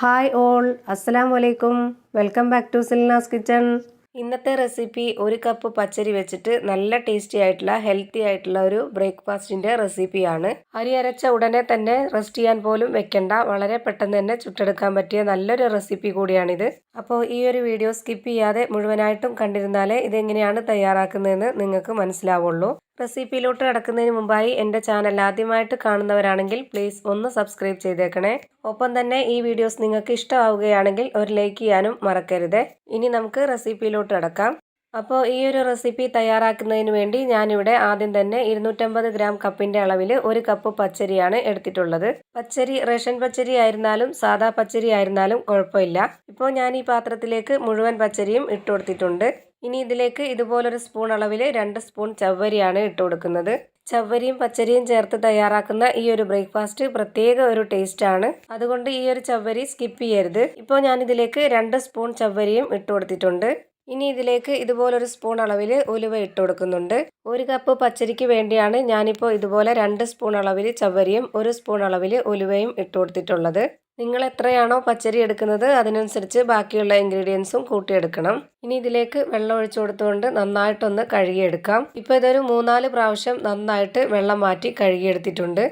Hi all അസ്സലാം വലൈക്കും welcome back to Silna's kitchen. ഇന്നത്തെ റെസിപ്പി ഒരു കപ്പ് പച്ചരി വെച്ചിട്ട് നല്ല ടേസ്റ്റി ആയിട്ടുള്ള ഹെൽത്തി ആയിട്ടുള്ള ഒരു ബ്രേക്ക്ഫാസ്റ്റിന്റെ റെസിപ്പിയാണ്. അരി അരച്ച ഉടനെ തന്നെ റെസ്റ്റ് ചെയ്യാൻ പോലും വെക്കണ്ട. വളരെ പെട്ടെന്ന് തന്നെ ചുട്ടെടുക്കാൻ പറ്റിയ നല്ലൊരു റെസിപ്പി കൂടിയാണിത്. അപ്പോൾ ഈ ഒരു വീഡിയോ സ്കിപ്പ് ചെയ്യാതെ മുഴുവനായിട്ടും കണ്ടിരുന്നാലേ ഇതെങ്ങനെയാണ് തയ്യാറാക്കുന്നതെന്ന് നിങ്ങൾക്ക് മനസ്സിലാവുള്ളൂ. റെസിപ്പിയിലോട്ട് കടക്കുന്നതിന് മുമ്പായി എന്റെ ചാനൽ ആദ്യമായിട്ട് കാണുന്നവരാണെങ്കിൽ പ്ലീസ് ഒന്ന് സബ്സ്ക്രൈബ് ചെയ്തേക്കണേ. ഒപ്പം തന്നെ ഈ വീഡിയോസ് നിങ്ങൾക്ക് ഇഷ്ടമാവുകയാണെങ്കിൽ ഒരു ലൈക്ക് ചെയ്യാനും മറക്കരുത്. ഇനി നമുക്ക് റെസിപ്പിയിലോട്ട് കിടക്കാം. അപ്പോൾ ഈ ഒരു റെസിപ്പി തയ്യാറാക്കുന്നതിന് വേണ്ടി ഞാനിവിടെ ആദ്യം തന്നെ ഇരുന്നൂറ്റമ്പത് ഗ്രാം കപ്പിന്റെ അളവിൽ ഒരു കപ്പ് പച്ചരിയാണ് എടുത്തിട്ടുള്ളത്. പച്ചരി റേഷൻ പച്ചരി ആയിരുന്നാലും സാദാ പച്ചരി ആയിരുന്നാലും കുഴപ്പമില്ല. ഇപ്പോൾ ഞാൻ ഈ പാത്രത്തിലേക്ക് മുഴുവൻ പച്ചരിയും ഇട്ട് കൊടുത്തിട്ടുണ്ട്. ഇനി ഇതിലേക്ക് ഇതുപോലൊരു സ്പൂൺ അളവിൽ രണ്ട് സ്പൂൺ ചവ്വരിയാണ് ഇട്ട് കൊടുക്കുന്നത്. ചവ്വരിയും പച്ചരിയും ചേർത്ത് തയ്യാറാക്കുന്ന ഈ ഒരു ബ്രേക്ക്ഫാസ്റ്റ് പ്രത്യേക ഒരു ടേസ്റ്റ് ആണ്. അതുകൊണ്ട് ഈ ഒരു ചവ്വരി സ്കിപ്പ് ചെയ്യരുത്. ഇപ്പോൾ ഞാനിതിലേക്ക് രണ്ട് സ്പൂൺ ചവ്വരിയും ഇട്ട് കൊടുത്തിട്ടുണ്ട്. ഇനി ഇതിലേക്ക് ഇതുപോലൊരു സ്പൂൺ അളവിൽ ഉലുവ ഇട്ട് കൊടുക്കുന്നുണ്ട്. ഒരു കപ്പ് പച്ചരിക്ക് വേണ്ടിയാണ് ഞാനിപ്പോൾ ഇതുപോലെ രണ്ട് സ്പൂൺ അളവിൽ ചവ്വരിയും ഒരു സ്പൂൺ അളവിൽ ഉലുവയും ഇട്ട് കൊടുത്തിട്ടുള്ളത്. നിങ്ങൾ എത്രയാണോ പച്ചരി എടുക്കുന്നത് അതിനനുസരിച്ച് ബാക്കിയുള്ള ഇൻഗ്രീഡിയൻസും കൂട്ടിയെടുക്കണം. ഇനി ഇതിലേക്ക് വെള്ളം ഒഴിച്ചു കൊടുത്തുകൊണ്ട് നന്നായിട്ടൊന്ന് കഴുകിയെടുക്കാം. ഇപ്പോൾ ഇതൊരു മൂന്നാൽ പ്രാവശ്യം നന്നായിട്ട് വെള്ളം മാറ്റി കഴുകിയെടുത്തിട്ടുണ്ട്.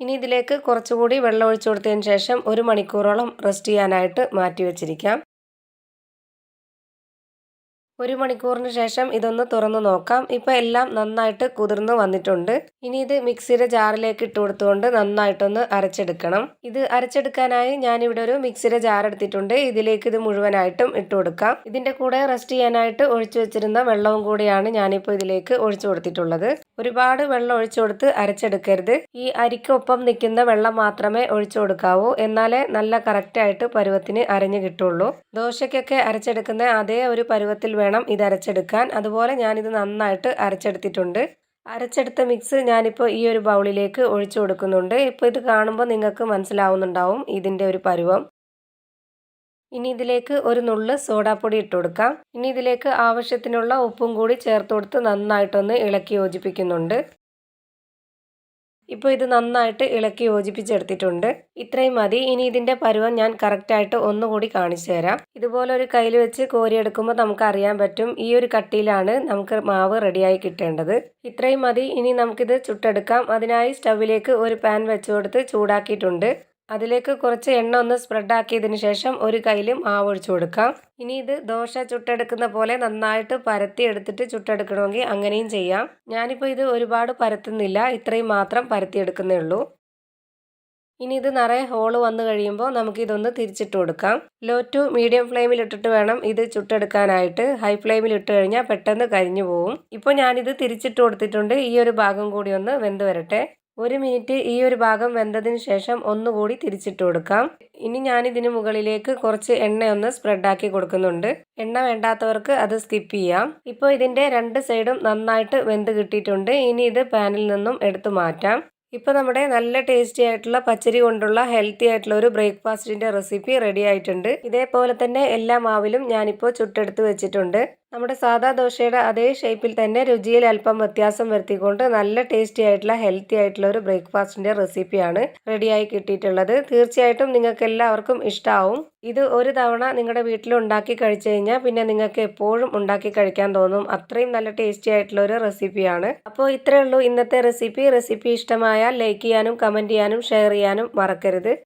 ഇനി ഇതിലേക്ക് കുറച്ചുകൂടി വെള്ളം ഒഴിച്ചു കൊടുത്തതിന് ശേഷം ഒരു മണിക്കൂറോളം റെസ്റ്റ് ചെയ്യാനായിട്ട് മാറ്റി വെച്ചിരിക്കാം. ഒരു മണിക്കൂറിന് ശേഷം ഇതൊന്ന് തുറന്നു നോക്കാം. ഇപ്പോൾ എല്ലാം നന്നായിട്ട് കുതിർന്ന് വന്നിട്ടുണ്ട്. ഇനി ഇത് മിക്സിയുടെ ജാറിലേക്ക് ഇട്ട് കൊടുത്തുകൊണ്ട് നന്നായിട്ടൊന്ന് അരച്ചെടുക്കണം. ഇത് അരച്ചെടുക്കാനായി ഞാനിവിടെ ഒരു മിക്സിയുടെ ജാർ എടുത്തിട്ടുണ്ട്. ഇതിലേക്ക് ഇത് മുഴുവനായിട്ടും ഇട്ട് കൊടുക്കാം. ഇതിന്റെ കൂടെ റെസ്റ്റ് ചെയ്യാനായിട്ട് ഒഴിച്ചു വെച്ചിരുന്ന വെള്ളവും കൂടിയാണ് ഞാനിപ്പോൾ ഇതിലേക്ക് ഒഴിച്ചു കൊടുത്തിട്ടുള്ളത്. ഒരുപാട് വെള്ളം ഒഴിച്ചു കൊടുത്ത് അരച്ചെടുക്കരുത്. ഈ അരിക്കൊപ്പം നിൽക്കുന്ന വെള്ളം മാത്രമേ ഒഴിച്ചു കൊടുക്കാവൂ. എന്നാലേ നല്ല കറക്റ്റായിട്ട് പരുവത്തിന് അരഞ്ഞു കിട്ടുള്ളൂ. ദോശയ്ക്കൊക്കെ അരച്ചെടുക്കുന്ന അതേ ഒരു പരുവത്തിൽ വേണം ഇത് അരച്ചെടുക്കാൻ. അതുപോലെ ഞാനിത് നന്നായിട്ട് അരച്ചെടുത്തിട്ടുണ്ട്. അരച്ചെടുത്ത മിക്സ് ഞാനിപ്പോൾ ഈ ഒരു ബൗളിലേക്ക് ഒഴിച്ചു കൊടുക്കുന്നുണ്ട്. ഇപ്പോൾ ഇത് കാണുമ്പോൾ നിങ്ങൾക്ക് മനസ്സിലാവുന്നുണ്ടാവും ഇതിന്റെ ഒരു പരുവം. ഇനി ഇതിലേക്ക് ഒരു നുള്ള് സോഡാപ്പൊടി ഇട്ട് കൊടുക്കാം. ഇനി ഇതിലേക്ക് ആവശ്യത്തിനുള്ള ഉപ്പും കൂടി ചേർത്ത് കൊടുത്ത് നന്നായിട്ടൊന്ന് ഇളക്കി യോജിപ്പിക്കുന്നുണ്ട്. ഇപ്പോൾ ഇത് നന്നായിട്ട് ഇളക്കി യോജിപ്പിച്ചെടുത്തിട്ടുണ്ട്. ഇത്രയും മതി. ഇനി ഇതിന്റെ പരുവം ഞാൻ കറക്റ്റായിട്ട് ഒന്നുകൂടി കാണിച്ചു തരാം. ഇതുപോലെ ഒരു കയ്യിൽ വെച്ച് കോരിയെടുക്കുമ്പോൾ നമുക്ക് അറിയാൻ പറ്റും ഈ ഒരു കട്ടിയിലാണ് നമുക്ക് മാവ് റെഡിയായി കിട്ടേണ്ടത്. ഇത്രയും മതി. ഇനി നമുക്കിത് ചുട്ടെടുക്കാം. അതിനായി സ്റ്റവിലേക്ക് ഒരു പാൻ വെച്ചു കൊടുത്ത് ചൂടാക്കിയിട്ടുണ്ട്. അതിലേക്ക് കുറച്ച് എണ്ണ ഒന്ന് സ്പ്രെഡ് ആക്കിയതിന് ശേഷം ഒരു കയ്യിലും മാവ് കൊടുക്കാം. ഇനി ഇത് ദോശ ചുട്ടെടുക്കുന്ന പോലെ നന്നായിട്ട് പരത്തി എടുത്തിട്ട് ചുട്ടെടുക്കണമെങ്കിൽ അങ്ങനെയും ചെയ്യാം. ഞാനിപ്പോൾ ഇത് ഒരുപാട് പരത്തുന്നില്ല ഇത്രയും മാത്രം പരത്തിയെടുക്കുന്നേ ഉള്ളൂ. ഇനി ഇത് നിറയെ ഹോൾ വന്നു കഴിയുമ്പോൾ നമുക്കിതൊന്ന് തിരിച്ചിട്ട് കൊടുക്കാം. ലോ ടു മീഡിയം ഫ്ലെയിമിൽ ഇട്ടിട്ട് വേണം ഇത് ചുട്ടെടുക്കാനായിട്ട്. ഹൈ ഫ്ലെയിമിൽ ഇട്ട് കഴിഞ്ഞാൽ പെട്ടെന്ന് കരിഞ്ഞു പോവും. ഇപ്പോൾ ഞാനിത് തിരിച്ചിട്ട് കൊടുത്തിട്ടുണ്ട്. ഈ ഒരു ഭാഗം കൂടി ഒന്ന് വെന്ത് വരട്ടെ. ഒരു മിനിറ്റ് ഈ ഒരു ഭാഗം വെന്തതിന് ശേഷം ഒന്നുകൂടി തിരിച്ചിട്ട് കൊടുക്കാം. ഇനി ഞാനിതിന് മുകളിലേക്ക് കുറച്ച് എണ്ണയൊന്ന് സ്പ്രെഡാക്കി കൊടുക്കുന്നുണ്ട്. എണ്ണ വേണ്ടാത്തവർക്ക് അത് സ്കിപ്പ് ചെയ്യാം. ഇപ്പോൾ ഇതിന്റെ രണ്ട് സൈഡും നന്നായിട്ട് വെന്ത് കിട്ടിയിട്ടുണ്ട്. ഇനി ഇത് പാനിൽ നിന്നും എടുത്തു മാറ്റാം. ഇപ്പോൾ നമ്മുടെ നല്ല ടേസ്റ്റി ആയിട്ടുള്ള പച്ചരി കൊണ്ടുള്ള ഹെൽത്തി ആയിട്ടുള്ള ഒരു ബ്രേക്ക്ഫാസ്റ്റിന്റെ റെസിപ്പി റെഡി ആയിട്ടുണ്ട്. ഇതേപോലെ തന്നെ എല്ലാ മാവിലും ഞാനിപ്പോൾ ചുട്ടെടുത്ത് വെച്ചിട്ടുണ്ട്. നമ്മുടെ സാധാ ദോശയുടെ അതേ ഷേപ്പിൽ തന്നെ രുചിയിൽ അല്പം വ്യത്യാസം വരുത്തിക്കൊണ്ട് നല്ല ടേസ്റ്റി ആയിട്ടുള്ള ഹെൽത്തി ആയിട്ടുള്ള ഒരു ബ്രേക്ക്ഫാസ്റ്റിന്റെ റെസിപ്പിയാണ് റെഡിയായി കിട്ടിയിട്ടുള്ളത്. തീർച്ചയായിട്ടും നിങ്ങൾക്ക് എല്ലാവർക്കും ഇഷ്ടമാവും ഇത് ഒരു തവണ നിങ്ങളുടെ വീട്ടിൽ ഉണ്ടാക്കി കഴിച്ചു കഴിഞ്ഞാൽ പിന്നെ നിങ്ങൾക്ക് എപ്പോഴും ഉണ്ടാക്കി കഴിക്കാൻ തോന്നും. അത്രയും നല്ല ടേസ്റ്റി ആയിട്ടുള്ള ഒരു റെസിപ്പിയാണ് അപ്പോൾ ഇത്രയേ ഉള്ളൂ ഇന്നത്തെ റെസിപ്പി റെസിപ്പി ഇഷ്ടമായാൽ ലൈക്ക് ചെയ്യാനും കമന്റ് ചെയ്യാനും ഷെയർ ചെയ്യാനും മറക്കരുത്.